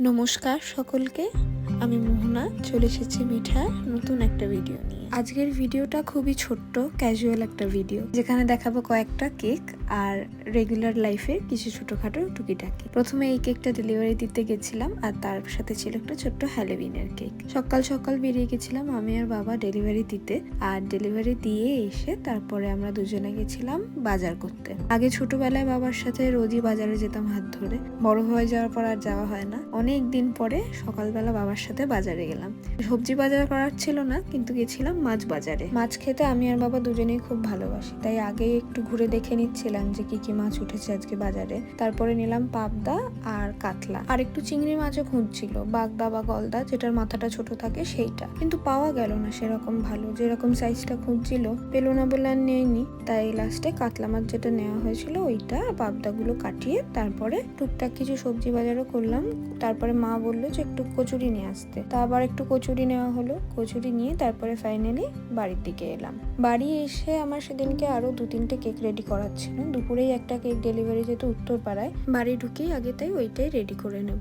নমস্কার সকলকে। আমি মোহনা, চলে এসেছি মিঠা, নতুন একটা ভিডিও নিয়ে। আজকের ভিডিওটা খুবই ছোট্ট ক্যাজুয়াল একটা ভিডিও যেখানে দেখাবো কয়েকটা কেক আর রেগুলার লাইফে কিছু ছোটখাটো টুকিটাকি। প্রথমে এই কেকটা ডেলিভারি দিতে গেছিলাম আর তার সাথে ছিল একটা ছোট্ট হ্যালোবিনের কেক। সকাল সকাল বেরিয়ে গেছিলাম আমি আর বাবা ডেলিভারি দিতে আর ডেলিভারি দিয়ে এসে তারপরে আমরা দুজনে গেছিলাম বাজার করতে। আগে ছোটবেলায় বাবার সাথে রোজই বাজারে যেতাম হাত ধরে। বড় হয়ে যাওয়ার পর আর যাওয়া হয় না। অনেক দিন পরে সকালবেলা বাবার সাথে বাজারে গেলাম। সবজি বাজার করার ছিল না, কিন্তু গেছিলাম মাছ বাজারে। মাছ খেতে আমি আর বাবা দুজনেই খুব ভালোবাসি, তাই আগেই একটু ঘুরে দেখে নিচ্ছিলাম যে কি কি মাছ উঠেছে আজকে বাজারে। তারপরে নিলাম পাবদা আর কাতলা। আর একটু চিংড়ি মাছও খুঁজছিল, বাগদা বা গলদা, যেটার মাথাটা ছোট থাকে সেইটা। কিন্তু পাওয়া গেল না সেরকম ভালো, যেরকম সাইজটা খুঁজছিল। পেল না বলে আর নেয়নি, তাই লাস্টে কাতলা মাছ যেটা নেওয়া হয়েছিল, ওইটা পাবদাগুলো কাটিয়ে তারপরে টুকটাক কিছু সবজি বাজারও করলাম। তারপরে মা বলল যে একটু কচুরি নিয়ে আসতে। তা আবার একটু কচুরি নেওয়া হলো। কচুরি নিয়ে তারপরে ফাইনালি বাড়ির দিকে এলাম। বাড়ি এসে আমার সেদিনকে আরও দু তিনটে কেক রেডি করার ছিল। দুপুরেই একটা কেক ডেলিভারি যেহেতু উত্তরপাড়ায়, বাড়ি ঢুকেই আগে তাই ওইটাই রেডি করে নেব।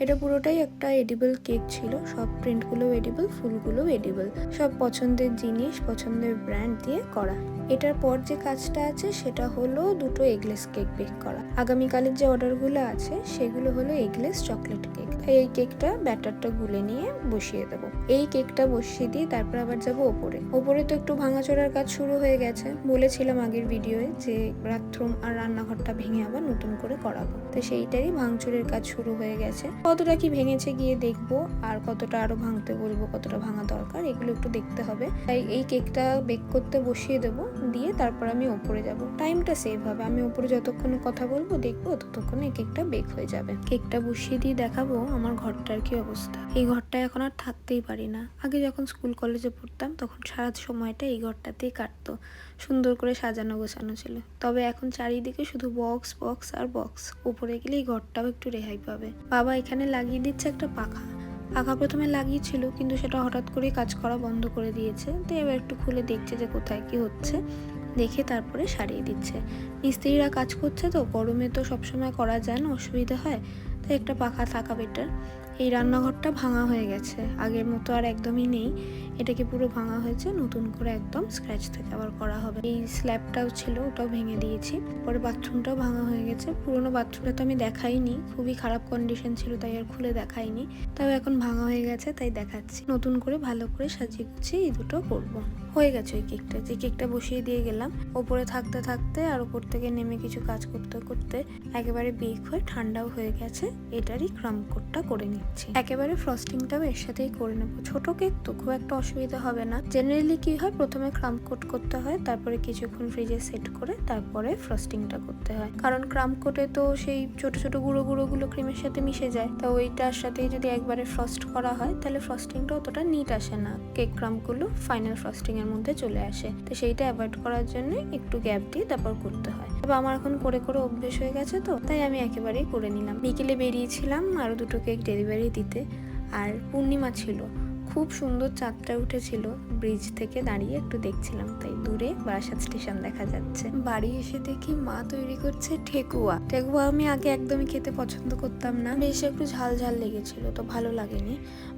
এটা পুরোটাই একটা এডিবল কেক ছিল। সব প্রিন্টগুলো এডিবল ফুলগুলো এডিবল সব পছন্দের জিনিস, পছন্দের ব্র্যান্ড দিয়ে করা। এটার পর যে কাজটা আছে, সেটা হলো দুটো এগলেস কেক বেক করা। আগামীকালের যে অর্ডারগুলো আছে, সেগুলো হলো এগলেস চকলেট কেক এই কেকটা ব্যাটারটা গুলে নিয়ে বসিয়ে দেবো। এই কেকটা বসিয়ে দিয়ে তারপর আবার যাব ওপরে। ওপরে তো একটু ভাঙাচোরার কাজ শুরু হয়ে গেছে। বলেছিলাম আগের ভিডিওয়ে যে বাথরুম আর রান্নাঘরটা ভেঙে আবার নতুন করে করাবো। তো সেইটারই ভাঙচুরের কাজ শুরু হয়ে গেছে। কতটা কি ভেঙেছে গিয়ে দেখব, আর কতটা আরও ভাঙতে বলব, কতটা ভাঙা দরকার, এগুলো একটু দেখতে হবে। তাই এই কেকটা বেক করতে বসিয়ে দেবো, দিয়ে তারপর আমি ওপরে যাব। টাইমটা সেভ হবে, আমি ওপরে যতক্ষণ কথা বলব, দেখব ততক্ষণে এই কেকটা বেক হয়ে যাবে। কেকটা বসিয়ে দিয়ে দেখাবো আমার ঘরটার কি অবস্থা। এই ঘরটা এখন আর থাকতেই পারি না। আগে যখন স্কুল কলেজে পড়তাম, তখন সারা সময়টা এই ঘরটাতেই কাটতো। সুন্দর করে সাজানো গোছানো ছিল। তবে এখন চারিদিকে শুধু বক্স বক্স আর বক্স উপরে গেলে এই ঘরটাও একটু রেহাই পাবে। বাবা এখানে লাগিয়ে দিচ্ছে একটা পাখা। পাখা প্রথমে লাগিয়েছিল, কিন্তু সেটা হঠাৎ করেই কাজ করা বন্ধ করে দিয়েছে। তো এবার একটু খুলে দেখছে যে কোথায় কি হচ্ছে। দেখে তারপরে সারিয়ে দিচ্ছে। মিস্ত্রিরা কাজ করছে তো, গরমে তো সবসময় করা যায় না, অসুবিধা হয়। তো একটা পাখা থাকা বেটার এই রান্নাঘরটা ভাঙা হয়ে গেছে। আগের মতো আর একদমই নেই। এটাকে পুরো ভাঙা হয়েছে, নতুন করে একদম স্ক্র্যাচ থেকে আবার করা হবে। এই স্ল্যাবটাও ছিল, ওটাও ভেঙে দিয়েছি। পরে বাথরুমটাও ভাঙা হয়ে গেছে। পুরোনো বাথরুমটা তো আমি দেখাইনি। খুবই খারাপ কন্ডিশন ছিল, তাই আর খুলে দেখাইনি। তাও এখন ভাঙা হয়ে গেছে, তাই দেখাচ্ছি। নতুন করে ভালো করে সাজিয়ে গুছিয়ে এই দুটো করব। হয়ে গেছে ওই কেকটা। যে কেকটা বসিয়ে দিয়ে গেলাম, ওপরে থাকতে থাকতে আর ওপর থেকে নেমে কিছু কাজ করতে করতে একেবারে বেক হয়ে ঠান্ডাও হয়ে গেছে। এটারই ক্রাম কোটটা করে নিচ্ছি একেবারে ফ্রস্টিংটাও এর সাথেই করে নেব। ছোট কেক তো খুব একটা অসুবিধা হবে না। জেনারেলি কি হয়, প্রথমে ক্রাম কোট করতে হয়, তারপরে কিছুক্ষণ ফ্রিজে সেট করে তারপরে ফ্রস্টিংটা করতে হয়। কারণ ক্রাম কোটে তো সেই ছোট ছোট গুঁড়ো গুঁড়োগুলো ক্রিমের সাথে মিশে যায়। তা ওইটার সাথে যদি একবারে ফ্রস্ট করা হয়, তাহলে ফ্রস্টিংটা অতটা নিট আসে না। কেক ক্রামগুলো ফাইনাল ফ্রস্টিং এর মধ্যে চলে আসে। তো সেইটা অ্যাভয়েড করার জন্য একটু গ্যাপ দিয়ে তারপর করতে হয়। তবে আমার এখন করে করে অভ্যেস হয়ে গেছে তো, তাই আমি একেবারেই করে নিলাম। বিকেলে বেরিয়েছিলাম আরও দুটো কেক ডেলিভারি দিতে, আর পূর্ণিমা ছিল। খুব সুন্দর চাঁদটা উঠেছিল, ব্রিজ থেকে দাঁড়িয়ে একটু দেখছিলাম, তাই দূরে বারাসাত স্টেশন দেখা যাচ্ছে। বাড়ি এসে দেখি মা তৈরি করছে ঠেকুয়া। ঠেকুয়া আমি আগে একদমই খেতে পছন্দ করতাম না, বেশ একটু ঝাল ঝাল লেগেছিল, তো ভালো লাগেনি।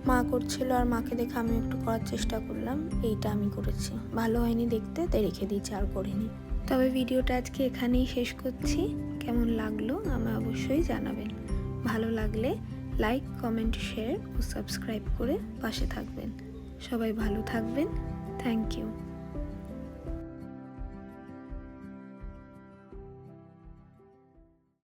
মা করছিল, আর মাকে দেখে আমি একটু করার চেষ্টা করলাম, এইটা আমি করেছি। ভালো হয়নি দেখতে, তাই রেখে দিয়েছি, আর করিনি। তবে ভিডিওটা আজকে এখানেই শেষ করছি। কেমন লাগল আমায় অবশ্যই জানাবেন। ভালো লাগলে লাইক, কমেন্ট, শেয়ার ও সাবস্ক্রাইব করে পাশে থাকবেন। সবাই ভালো থাকবেন। Thank you.